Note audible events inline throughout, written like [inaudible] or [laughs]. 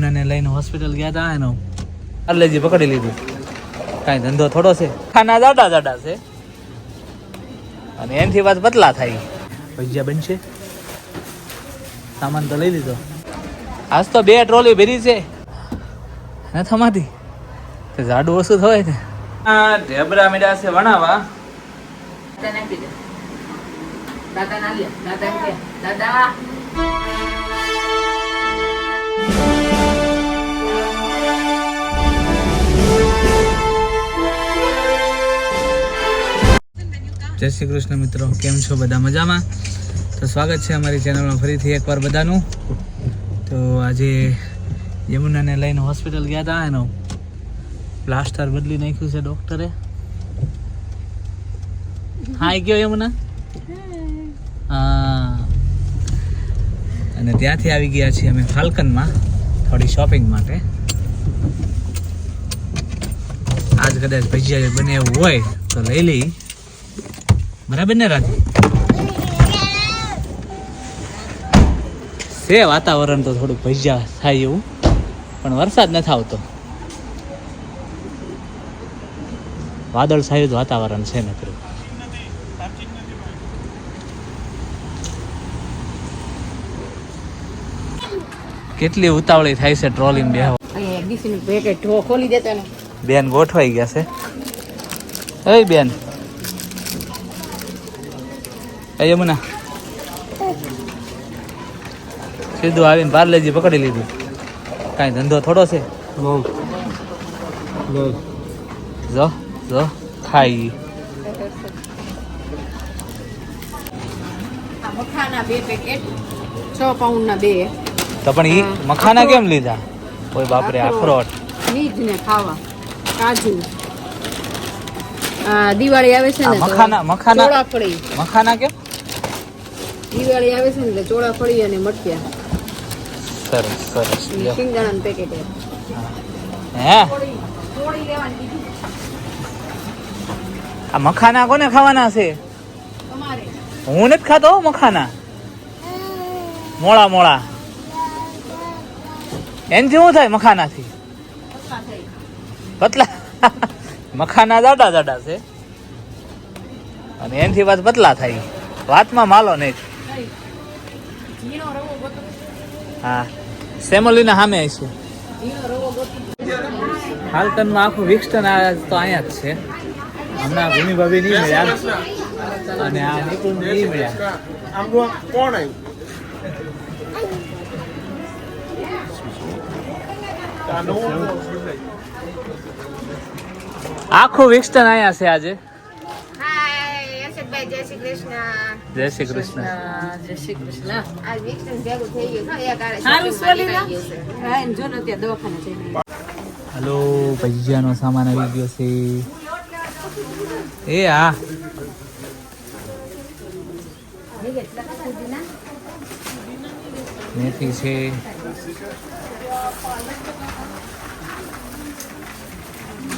યમુનાને લઈને હોસ્પિટલ ગયા હતા એનો અરલેજી પકડી લીધું. કાંઈ ધંધો થોડો છે. ખાના જાડા જાડા છે. અને એનથી વાત બદલા થાય. ભજીયા બનશે. સામાન તો લઈ લીધો. આજ તો બે ટ્રોલી ભરી છે. ને થમાતી તે જાડું ઓછું થવાય ને. આ ઢેબરા મીડા છે વણાવા. દાદા ના લે. દાદા દાદા. જય શ્રી કૃષ્ણ મિત્રો, કેમ છો બધા મજામાં? તો સ્વાગત છે અમારી ચેનલમાં ફરીથી એકવાર બધાનું. તો આજે યમુનાને લઈને હોસ્પિટલ ગયા હતા, એનો પ્લાસ્ટર બદલી નાખ્યું છે ડૉક્ટરે હા ગયો યમુના? હા. અને ત્યાંથી આવી ગયા છીએ અમે ફાલ્કનમાં, થોડી શોપિંગ માટે. આજ કદાચ ભજીયા બને એવું હોય, તો લઈ લઈ. બરાબર ને રાજ? છે વાતાવરણ તો થોડું ભજ્યા થાય એવું પણ વરસાદ નથી આવતો. વાદળ છાયું જ વાતાવરણ છે ને પેલું કેટલી ઉતાવળી થાય છે ટ્રોલી બે બેન ગોઠવાઈ ગયા છે. બેન. એ યમુના સીધું આવીને લેજી પકડી લીધું. કાંઈ ધંધો થોડો છે? જો જો ખાઈ. આ મખાના બે પેકેટ છ પાઉન્ડના બે. તો પણ ઈ મખાના કેમ લીધા? કોઈ બાપરે અખરોટ નીજ ને ખાવા. કાજુ. આ દિવાળી આવે છે ને મખાના મખાના મખાના કેમ? દિવાળી આવે છે ને એટલે ચોળાફળી અને મઠિયા સરસ સરસ. લ્યો. સિંગદાણાનું પેકેટ હે. આ મખાના કોને ખાવાના છે? હું નથી ખાતો હો મખાના. મોળા મોળા. એનથી શું થાય મખાનાથી? પતલા. મખાના જાડા જાડા છે. અને એનથી વાત પતલા થાય. વાતમાં માલો નહીં. હા. સેમોલીના સામે છે. હાલકનમાં આખું વિક્સટન આ તો અહીંયા જ છે. હમણાં ભૂમિ ભાભી નહીં મળ્યા. અને આ નિકુંજ નહીં મળ્યા. કોણ આવ્યું આખું વિક્સટન અહીંયા છે આજે. જય શ્રી કૃષ્ણ. જય શ્રી કૃષ્ણ. જય શ્રી કૃષ્ણ. આ વિક્સન ભેગું થઈ ગયું હા એક આરે સારું shopping સ્વલી માં નીકળી ગયું છે. હા જો ને ત્યાં દવાખાને જઈને. હલો ભજીયાનો સામાન આવી ગયો છે. એ હા. મેથી છે.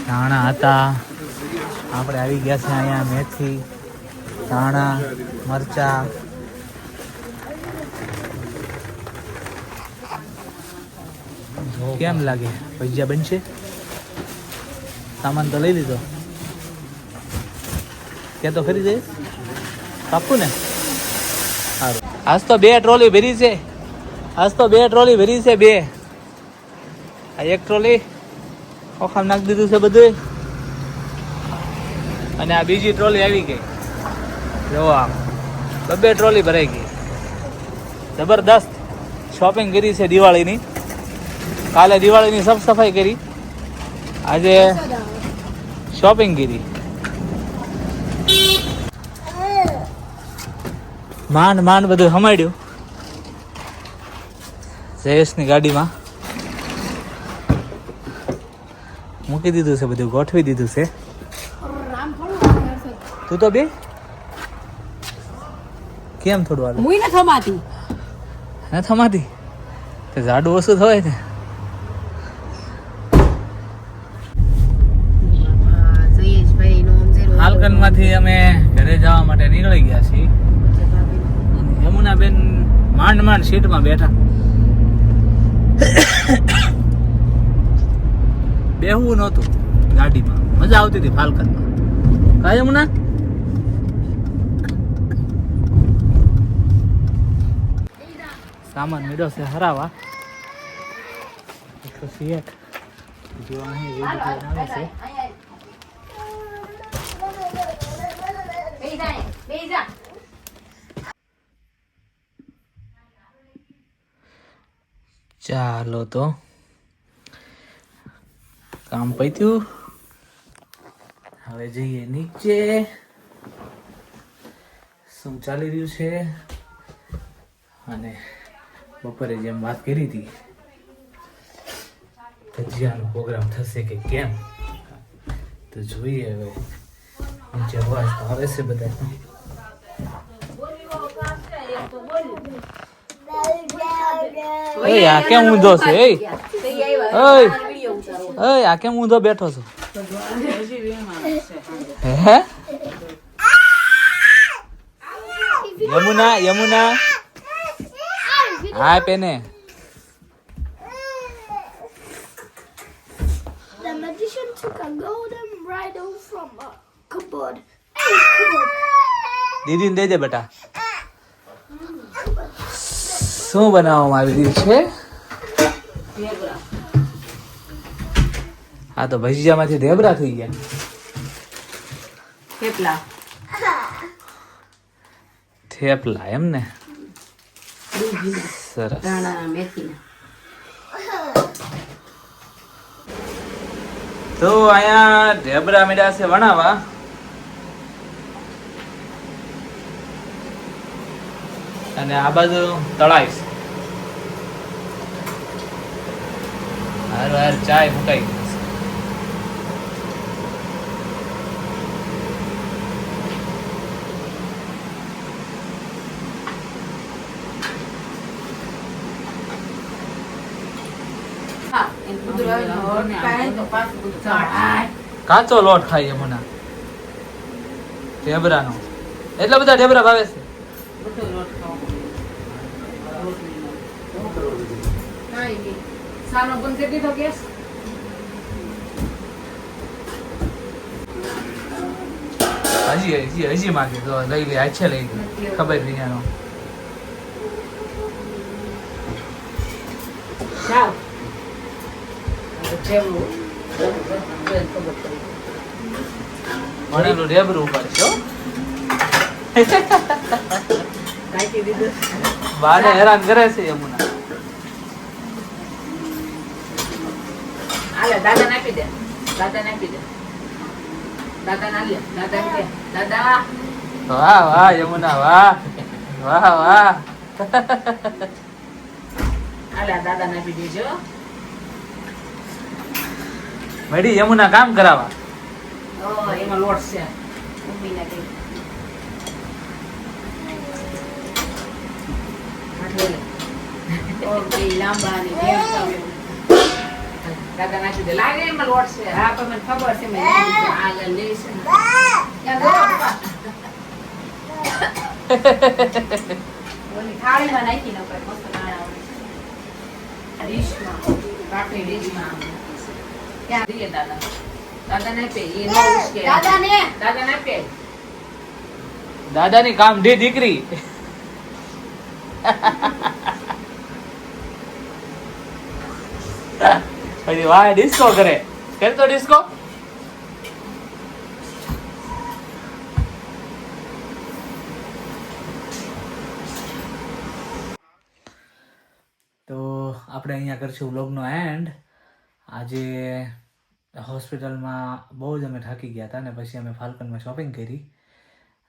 ધાણા હતા. આપણે આવી ગયા છે અહીંયા મેથી. ધાણા, મરચા. કેમ લાગે? ભજીયા બનશે? સામાન તો લઈ લીધો. ત્યાં તો ખરી જઈશ કાપું ને? સારું. આજ તો બે ટ્રોલી ભરી છે. આજ તો બે ટ્રોલી ભરી છે બે. આ એક ટ્રોલી ઓખામ નાખી દીધું છે બધું અને આ બીજી ટ્રોલી આવી ગઈ. જો આમ બબે ટ્રોલી ભરાઈ ગઈ. જબરદસ્ત શોપિંગ કરી છે દિવાળીની. કાલે દિવાળીની સાફ સફાઈ કરી. આજે શોપિંગ કરી. માંડ માંડ બધું સમાડ્યું જયેશની ગાડીમાં. મૂકી દીધું છે બધું ગોઠવી દીધું છે. તું તો બે? કેમ થોડું હાલે? મુઈ ને થમાતી. ના થમાતી? તે જાડું ઓછું થાય છે હાલકનમાંથી અમે ઘરે જવા માટે નીકળી ગયા છીએ. યમુનાબેન માંડ માંડ સીટમાં બેઠા. બેહવું નહોતું ગાડીમાં. મજા આવતી હતી ફાલ્કનમાં. કાંઈ યમુના? સામાન મેળો છે હરાવા. એકસો સિયટ જો અહીં રેડી આવે. છે. ચાલો તો. કામ પત્યું હવે જઈએ નીચે. શું ચાલી રહ્યું છે? અને બપોરે જેમ વાત કરી હતી ભજીયાનો પ્રોગ્રામ થશે કે કેમ? તો જોઈએ હવે તો આવે છે બધા ઓય આ કેમ ઊંધો છે? ઓય. ઓય આ કેમ ઊંધો બેઠો છો? હે યમુના યમુના. હા પેને. The magician took a golden bridle from a cupboard. દીદીને દઈ દે બેટા. શું બનાવવામાં આવી રહ્યું છે? હા તો ભજીયામાંથી ઢેબરા થઈ ગયા. થેપલા. થેપલા એમ ને? સરસ. તો અહીંયા ઢેબરા મેળા છે વણાવા. અને આ બાજુ તળાવ છે. હારું હાર ચાય મુકાઈ ગઈ છે હા એ કુતરાનો લોટ ખાય તો પાછું બધું ચડાય. કાચો લોટ ખાઈએ યમુના ઢેબરાનો. એટલા બધા ઢેબરા ભાવે છે. સાનો હજી હજી હજી માગે. તો લઈ લે આછે લઈ લે. ખબર નહીં એનો ચાલ હવે જેવું ખબર પડી ભણેલું રેબરું છો બાને હેરાન કરે છે યમુના. હાલે દાદા નાખી દે. દાદા નાખી દે. દાદા ના લે દાદા કે દાદા. વાહ વાહ યમુના વાહ. વાહ વાહ. હાલે આ દાદા નાખી દેજો. મળી યમુના કામ કરાવા ઓ એમાં લોટ છે. થાળીમાં નાખી નાખો મસ્ત નાણા ડીશમાં કાઠી ડીશમાં. ક્યાં દાદા દાદા? ને પે એ નો ઉશ્કે. દાદા ને પે દાદાની કામ ઢી દીકરી. પછી વાહ ડિસ્કો કરે. કરતો ડિસ્કો તો આપણે અહીંયા કરશું વ્લોગનો એન્ડ આજે હોસ્પિટલમાં બહુ જ અમે થાકી ગયા હતા અને પછી અમે ફાલ્કનમાં શોપિંગ કરી.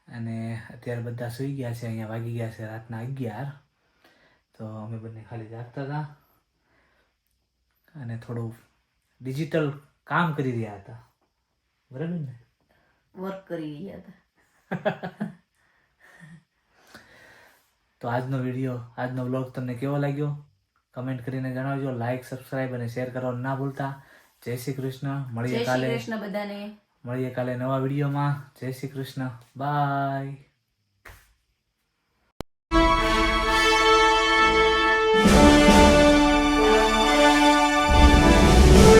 અને અત્યારે બધા સૂઈ ગયા છે અહીંયા વાગી ગયા છે રાતના અગિયાર. તો અમે બંને ખાલી જાગતા હતા અને થોડું ડિજિટલ કામ કરી રહ્યા હતા. બરાબર ને? વર્ક કરી રહ્યા હતા. [laughs] તો આજનો વીડિયો આજનો વ્લોગ તમને કેવો લાગ્યો? કમેન્ટ કરીને જણાવજો. લાઈક સબસ્ક્રાઈબ અને શેર કરવાનું ના ભૂલતા. જય શ્રી કૃષ્ણ. મળીએ કાલે. કૃષ્ણ બધાને. મળીએ કાલે નવા વિડીયોમાં. જય શ્રી કૃષ્ણ. બાય